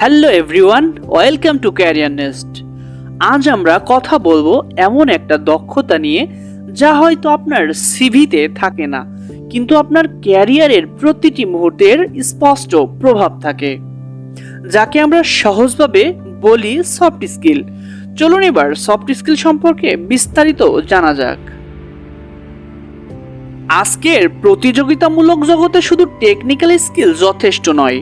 Hello everyone welcome to career nest আজ আমরা কথা বলব এমন একটা দক্ষতা নিয়ে যা হয়তো আপনার সিভিতে থাকে না, কিন্তু আপনার ক্যারিয়ারের প্রতিটি মুহূর্তের স্পষ্ট প্রভাব থাকে, যাকে আমরা সহজভাবে বলি সফট স্কিল চলুন এবার সফট স্কিল সম্পর্কে বিস্তারিত জানা যাক। আজকের প্রতিযোগিতামূলক জগতে শুধু টেকনিক্যাল স্কিল যথেষ্ট নয়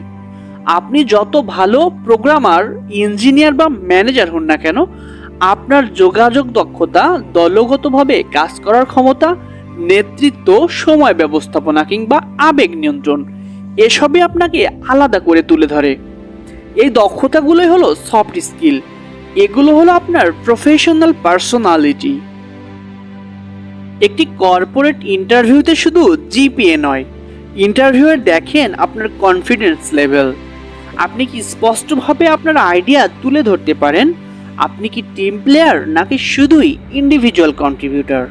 আপনি যত ভালো প্রোগ্রামার ইঞ্জিনিয়ার বা ম্যানেজার হন না কেন, আপনার যোগাযোগ দক্ষতা, দলগতভাবে কাজ করার ক্ষমতা, নেতৃত্ব, সময় ব্যবস্থাপনা কিংবা আবেগ নিয়ন্ত্রণ, এসবই আপনাকে আলাদা করে তুলে ধরে। এই দক্ষতাগুলোই হলো সফট স্কিল এগুলো হলো আপনার প্রফেশনাল পার্সোনালিটি একটি কর্পোরেট ইন্টারভিউতে শুধু জিপিএ নয় ইন্টারভিউয়ে দেখেন আপনার কনফিডেন্স লেভেল আপনি কি স্পষ্টভাবে আপনার আইডিয়া তুলে ধরতে পারেন? আপনি কি টিম প্লেয়ার নাকি শুধুই ইন্ডিভিজুয়াল কন্ট্রিবিউটার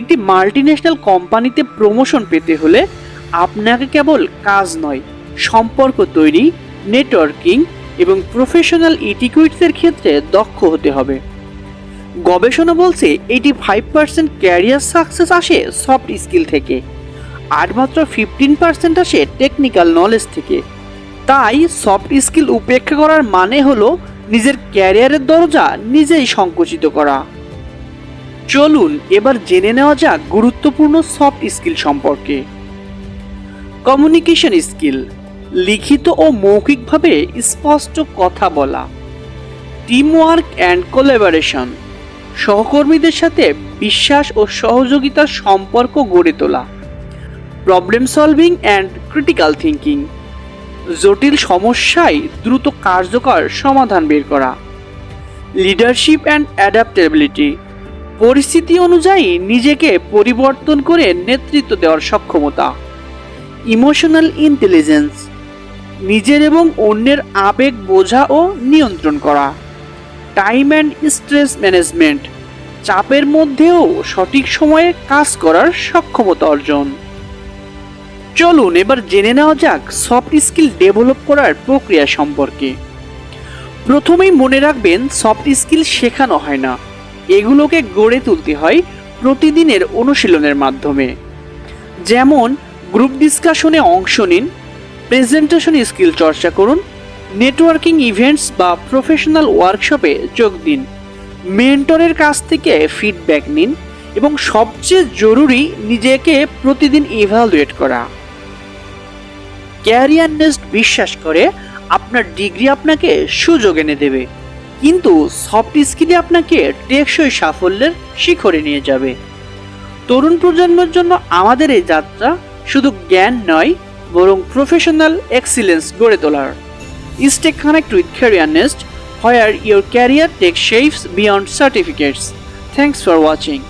একটি মাল্টিন্যাশনাল কোম্পানিতে প্রমোশন পেতে হলে আপনাকে কেবল কাজ নয়, সম্পর্ক তৈরি নেটওয়ার্কিং এবং প্রফেশনাল ইটিকুইটসের ক্ষেত্রে দক্ষ হতে হবে। গবেষণা বলছে eighty five percent career success আসে সফট স্কিল থেকে, আর মাত্র ফিফটিন পার্সেন্ট আসে টেকনিক্যাল নলেজ থেকে। তাই সফট স্কিল উপেক্ষা করার মানে হলো নিজের ক্যারিয়ারের দরজা নিজেই সংকুচিত করা। চলুন এবার জেনে নেওয়া যাক গুরুত্বপূর্ণ সফট স্কিল সম্পর্কে। কমিউনিকেশন স্কিল লিখিত ও মৌখিকভাবে স্পষ্ট কথা বলা। টিম ওয়ার্ক অ্যান্ড কোলাবোরেশন সহকর্মীদের সাথে বিশ্বাস ও সহযোগিতার সম্পর্ক গড়ে তোলা। Problem solving and critical thinking জটিল সমস্যায় দ্রুত কার্যকর সমাধান বের করা। লিডারশিপ অ্যান্ড অ্যাডাপ্টেবিলিটি পরিস্থিতি অনুযায়ী নিজেকে পরিবর্তন করে নেতৃত্ব দেওয়ার সক্ষমতা। ইমোশনাল ইন্টেলিজেন্স নিজের এবং অন্যের আবেগ বোঝা ও নিয়ন্ত্রণ করা। টাইম অ্যান্ড স্ট্রেস ম্যানেজমেন্ট চাপের মধ্যেও সঠিক সময়ে কাজ করার সক্ষমতা অর্জন। চলুন এবার জেনে নেওয়া যাক সফট স্কিল ডেভেলপ করার প্রক্রিয়া সম্পর্কে। প্রথমেই মনে রাখবেন সফট স্কিল শেখানো হয় না। এগুলোকে গড়ে তুলতে হয় প্রতিদিনের অনুশীলনের মাধ্যমে। যেমন গ্রুপ ডিসকাশনে অংশ নিন প্রেজেন্টেশন স্কিল চর্চা করুন নেটওয়ার্কিং ইভেন্টস বা প্রফেশনাল ওয়ার্কশপে যোগ দিন মেন্টরের কাছ থেকে ফিডব্যাক নিন এবং সবচেয়ে জরুরি নিজেকে প্রতিদিন ইভ্যালুয়েট করা। ক্যারিয়ার নেস্ট বিশ্বাস করে আপনার ডিগ্রি আপনাকে সুযোগ এনে দেবে কিন্তু সফট স্কিলে আপনাকে টেকসই সাফল্যের শিখরে নিয়ে যাবে তরুণ প্রজন্মের জন্য আমাদের এই যাত্রা শুধু জ্ঞান নয় বরং প্রফেশনাল এক্সিলেন্স গড়ে তোলার Stay connect with Career Nest, where your career takes shapes beyond certificates. Thanks for watching.